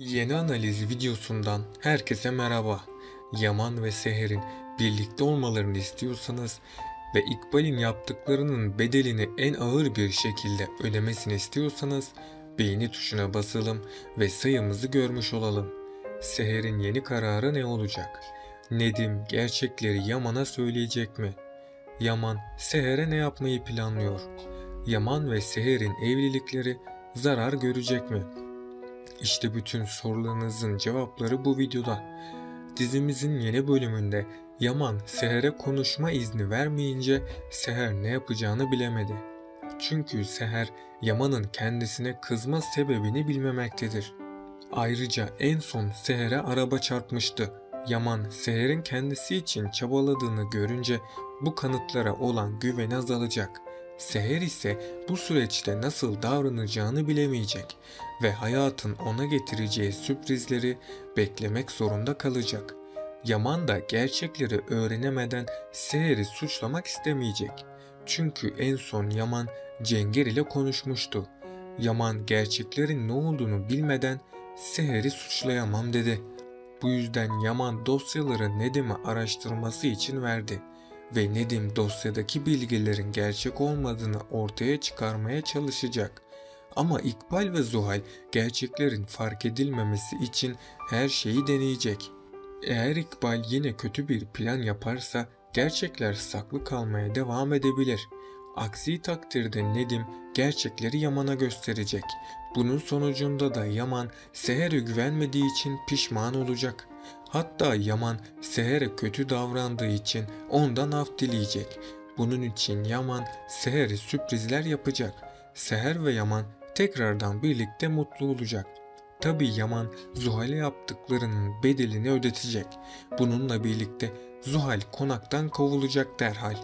Yeni analiz videosundan herkese merhaba. Yaman ve Seher'in birlikte olmalarını istiyorsanız ve İkbal'in yaptıklarının bedelini en ağır bir şekilde ödemesini istiyorsanız beğeni tuşuna basalım ve sayımızı görmüş olalım. Seher'in yeni kararı ne olacak? Nedim gerçekleri Yaman'a söyleyecek mi? Yaman Seher'e ne yapmayı planlıyor? Yaman ve Seher'in evlilikleri zarar görecek mi? İşte bütün sorularınızın cevapları bu videoda. Dizimizin yeni bölümünde Yaman Seher'e konuşma izni vermeyince Seher ne yapacağını bilemedi. Çünkü Seher Yaman'ın kendisine kızma sebebini bilmemektedir. Ayrıca en son Seher'e araba çarpmıştı. Yaman Seher'in kendisi için çabaladığını görünce bu kanıtlara olan güveni azalacak. Seher ise bu süreçte nasıl davranacağını bilemeyecek ve hayatın ona getireceği sürprizleri beklemek zorunda kalacak. Yaman da gerçekleri öğrenemeden Seher'i suçlamak istemeyecek. Çünkü en son Yaman Cenger ile konuşmuştu. Yaman gerçeklerin ne olduğunu bilmeden Seher'i suçlayamam dedi. Bu yüzden Yaman dosyaları Nedim'e araştırması için verdi ve Nedim dosyadaki bilgilerin gerçek olmadığını ortaya çıkarmaya çalışacak. Ama İkbal ve Zuhal gerçeklerin fark edilmemesi için her şeyi deneyecek. Eğer İkbal yine kötü bir plan yaparsa gerçekler saklı kalmaya devam edebilir. Aksi takdirde Nedim gerçekleri Yaman'a gösterecek. Bunun sonucunda da Yaman Seher'e güvenmediği için pişman olacak. Hatta Yaman Seher'e kötü davrandığı için ondan af dileyecek. Bunun için Yaman Seher'e sürprizler yapacak. Seher ve Yaman tekrardan birlikte mutlu olacak. Tabi Yaman Zuhal'e yaptıklarının bedelini ödetecek. Bununla birlikte Zuhal konaktan kovulacak derhal.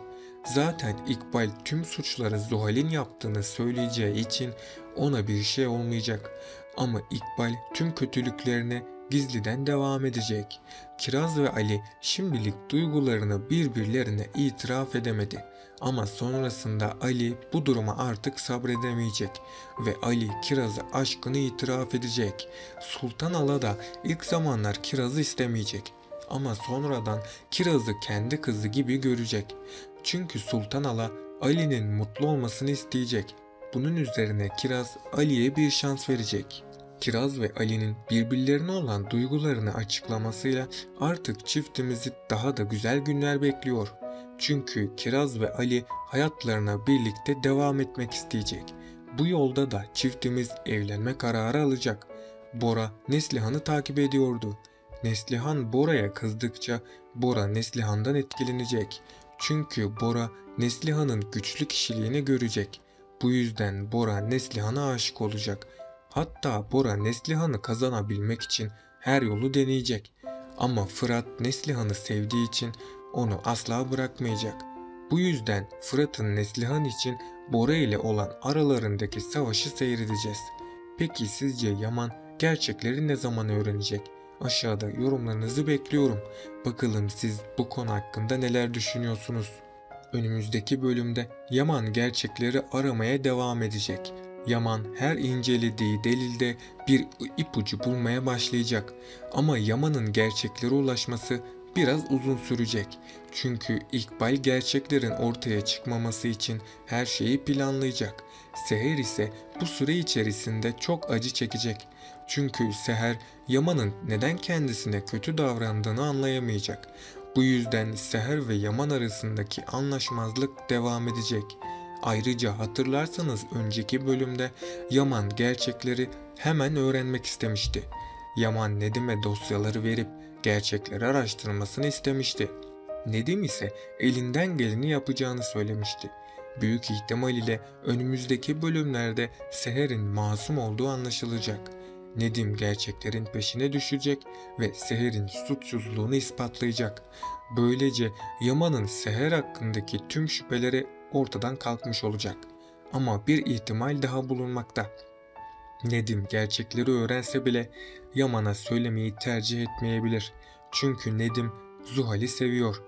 Zaten İkbal tüm suçları Zuhal'in yaptığını söyleyeceği için ona bir şey olmayacak. Ama İkbal tüm kötülüklerine gizliden devam edecek. Kiraz ve Ali şimdilik duygularını birbirlerine itiraf edemedi. Ama sonrasında Ali bu duruma artık sabredemeyecek ve Ali Kiraz'a aşkını itiraf edecek. Sultan Ala da ilk zamanlar Kiraz'ı istemeyecek ama sonradan Kiraz'ı kendi kızı gibi görecek. Çünkü Sultan Ala Ali'nin mutlu olmasını isteyecek. Bunun üzerine Kiraz Ali'ye bir şans verecek. Kiraz ve Ali'nin birbirlerine olan duygularını açıklamasıyla artık çiftimizi daha da güzel günler bekliyor. Çünkü Kiraz ve Ali hayatlarına birlikte devam etmek isteyecek. Bu yolda da çiftimiz evlenme kararı alacak. Bora Neslihan'ı takip ediyordu. Neslihan Bora'ya kızdıkça Bora Neslihan'dan etkilenecek. Çünkü Bora Neslihan'ın güçlü kişiliğini görecek. Bu yüzden Bora Neslihan'a aşık olacak. Hatta Bora Neslihan'ı kazanabilmek için her yolu deneyecek. Ama Fırat Neslihan'ı sevdiği için onu asla bırakmayacak. Bu yüzden Fırat'ın Neslihan için Bora ile olan aralarındaki savaşı seyredeceğiz. Peki sizce Yaman gerçekleri ne zaman öğrenecek? Aşağıda yorumlarınızı bekliyorum. Bakalım siz bu konu hakkında neler düşünüyorsunuz? Önümüzdeki bölümde Yaman gerçekleri aramaya devam edecek. Yaman her incelediği delilde bir ipucu bulmaya başlayacak. Ama Yaman'ın gerçeklere ulaşması biraz uzun sürecek. Çünkü İkbal gerçeklerin ortaya çıkmaması için her şeyi planlayacak. Seher ise bu süre içerisinde çok acı çekecek. Çünkü Seher Yaman'ın neden kendisine kötü davrandığını anlayamayacak. Bu yüzden Seher ve Yaman arasındaki anlaşmazlık devam edecek. Ayrıca hatırlarsanız önceki bölümde Yaman gerçekleri hemen öğrenmek istemişti. Yaman Nedim'e dosyaları verip gerçekleri araştırmasını istemişti. Nedim ise elinden geleni yapacağını söylemişti. Büyük ihtimal ile önümüzdeki bölümlerde Seher'in masum olduğu anlaşılacak. Nedim gerçeklerin peşine düşecek ve Seher'in suçsuzluğunu ispatlayacak. Böylece Yaman'ın Seher hakkındaki tüm şüpheleri ortadan kalkmış olacak. Ama bir ihtimal daha bulunmakta. Nedim gerçekleri öğrense bile Yaman'a söylemeyi tercih etmeyebilir. Çünkü Nedim Zuhal'i seviyor.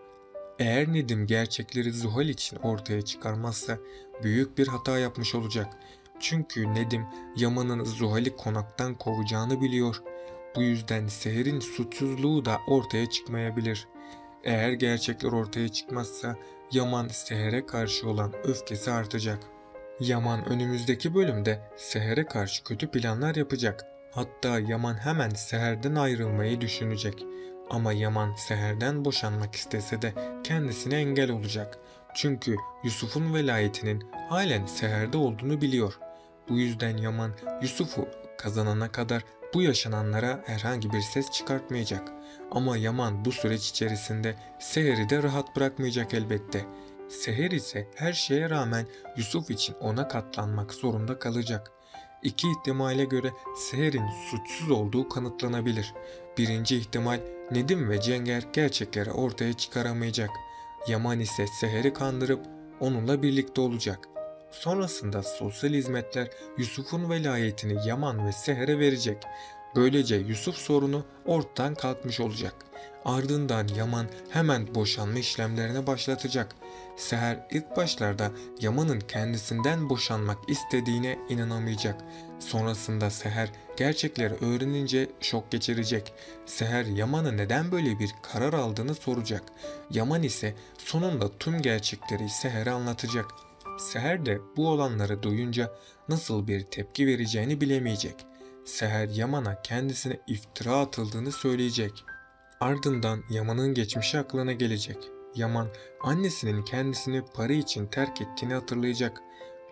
Eğer Nedim gerçekleri Zuhal için ortaya çıkarmazsa büyük bir hata yapmış olacak. Çünkü Nedim Yaman'ın Zuhal'i konaktan kovacağını biliyor. Bu yüzden Seher'in suçsuzluğu da ortaya çıkmayabilir. Eğer gerçekler ortaya çıkmazsa Yaman Seher'e karşı olan öfkesi artacak. Yaman önümüzdeki bölümde Seher'e karşı kötü planlar yapacak. Hatta Yaman hemen Seher'den ayrılmayı düşünecek. Ama Yaman Seher'den boşanmak istese de kendisine engel olacak. Çünkü Yusuf'un velayetinin halen Seher'de olduğunu biliyor. Bu yüzden Yaman Yusuf'u kazanana kadar bu yaşananlara herhangi bir ses çıkartmayacak. Ama Yaman bu süreç içerisinde Seher'i de rahat bırakmayacak elbette. Seher ise her şeye rağmen Yusuf için ona katlanmak zorunda kalacak. İki ihtimale göre Seher'in suçsuz olduğu kanıtlanabilir. Birinci ihtimal Nedim ve Cenger gerçekleri ortaya çıkaramayacak. Yaman ise Seher'i kandırıp onunla birlikte olacak. Sonrasında sosyal hizmetler Yusuf'un velayetini Yaman ve Seher'e verecek. Böylece Yusuf sorunu ortadan kalkmış olacak. Ardından Yaman hemen boşanma işlemlerine başlatacak. Seher ilk başlarda Yaman'ın kendisinden boşanmak istediğine inanamayacak. Sonrasında Seher gerçekleri öğrenince şok geçirecek. Seher Yaman'a neden böyle bir karar aldığını soracak. Yaman ise sonunda tüm gerçekleri Seher'e anlatacak. Seher de bu olanları duyunca nasıl bir tepki vereceğini bilemeyecek. Seher Yaman'a kendisine iftira atıldığını söyleyecek. Ardından Yaman'ın geçmişi aklına gelecek. Yaman annesinin kendisini para için terk ettiğini hatırlayacak.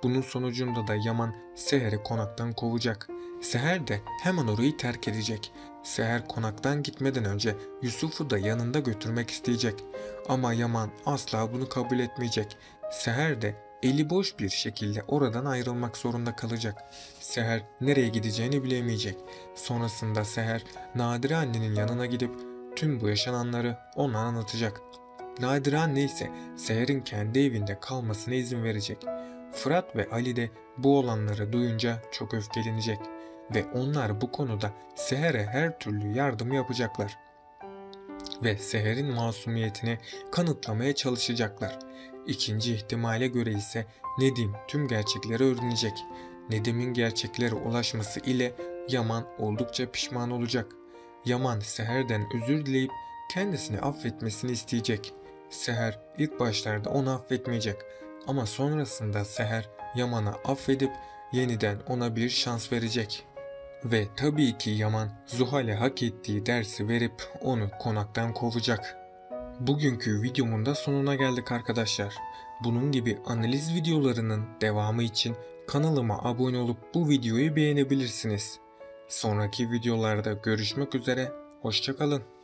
Bunun sonucunda da Yaman Seher'i konaktan kovacak. Seher de hemen orayı terk edecek. Seher konaktan gitmeden önce Yusuf'u da yanında götürmek isteyecek. Ama Yaman asla bunu kabul etmeyecek. Seher de eli boş bir şekilde oradan ayrılmak zorunda kalacak. Seher nereye gideceğini bilemeyecek. Sonrasında Seher Nadire annenin yanına gidip tüm bu yaşananları ona anlatacak. Nadire anne ise Seher'in kendi evinde kalmasına izin verecek. Fırat ve Ali de bu olanları duyunca çok öfkelenecek ve onlar bu konuda Seher'e her türlü yardım yapacaklar. Ve Seher'in masumiyetini kanıtlamaya çalışacaklar. İkinci ihtimale göre ise Nedim tüm gerçekleri öğrenecek. Nedim'in gerçeklere ulaşması ile Yaman oldukça pişman olacak. Yaman Seher'den özür dileyip kendisini affetmesini isteyecek. Seher ilk başlarda onu affetmeyecek ama sonrasında Seher Yaman'a affedip yeniden ona bir şans verecek. Ve tabii ki Yaman Zuhal'e hak ettiği dersi verip onu konaktan kovacak. Bugünkü videomun da sonuna geldik arkadaşlar. Bunun gibi analiz videolarının devamı için kanalıma abone olup bu videoyu beğenebilirsiniz. Sonraki videolarda görüşmek üzere, hoşçakalın.